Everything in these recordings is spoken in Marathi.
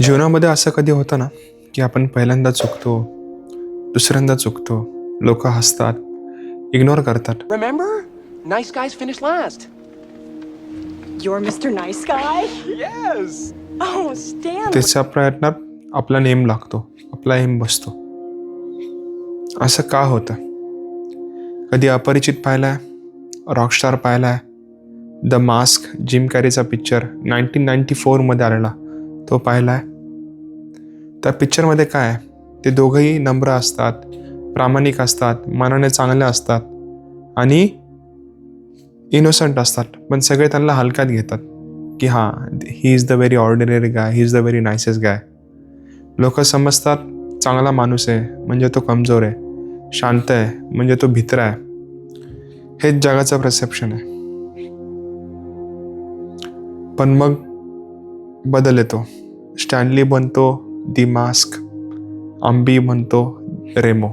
जीवनामध्ये असं कधी होतं ना की आपण पहिल्यांदा चुकतो दुसऱ्यांदा चुकतो लोक हसतात इग्नोर करतात Remember? Nice guys finish last. You're Mr. Nice Guy? Yes. Oh, Stan. त्याच्या प्रयत्नात आपला नेम लागतो आपला एम बसतो असं का होतं कधी अपरिचित पाहिलाय रॉकस्टार पाहिलाय द मास्क जिम कॅरीचा पिक्चर नाईन्टीन नाईन्टी फोरमध्ये आलेला तो पाहिलाय. त्या पिक्चरमध्ये काय? ते दोघंही नम्र असतात प्रामाणिक असतात मनाने चांगले असतात आणि इनोसंट असतात. पण सगळे त्यांना हलक्यात घेतात. की हां he is the very ordinary guy he is the very nicest guy लोक समजतात चांगला माणूस आहे म्हणजे तो कमजोर आहे शांत आहे म्हणजे तो भित्रा आहे. हेच जगाचं परसेप्शन आहे. पण मग बदल येतो. स्टॅनली बनतो दी मास्क आंबी म्हणतो रेमो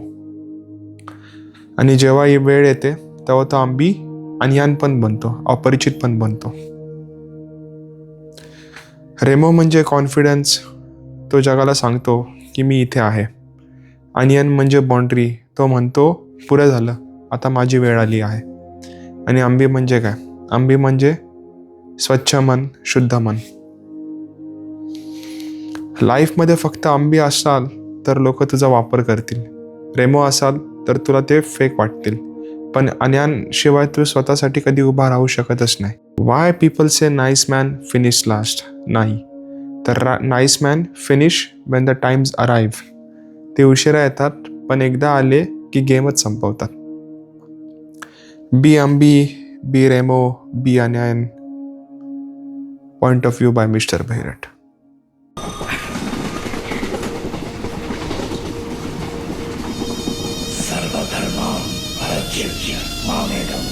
आणि जेव्हा ही वेळ येते तेव्हा तो आंबी अनियान पण बनतो अपरिचित पण बनतो. रेमो म्हणजे कॉन्फिडन्स तो जगाला सांगतो की मी इथे आहे. अनियन म्हणजे बाउंड्री तो म्हणतो पुरं झालं. आता माझी वेळ आली आहे. आणि आंबी म्हणजे काय? आंबी म्हणजे स्वच्छ मन शुद्ध मन. लाईफमध्ये फक्त आंबी असाल तर लोक तुझा वापर करतील. रेमो असाल तर तुला ते फेक वाटतील. पण अन्यांशिवाय तू स्वतःसाठी कधी उभा राहू शकतच नाही. Why people say nice man finish last नाही. तर nice man finish when the times arrive ते उशिरा येतात पण एकदा आले की गेमच संपवतात. Be Ambi be Remo be Anniyan point of view by mister Bhairat future momentum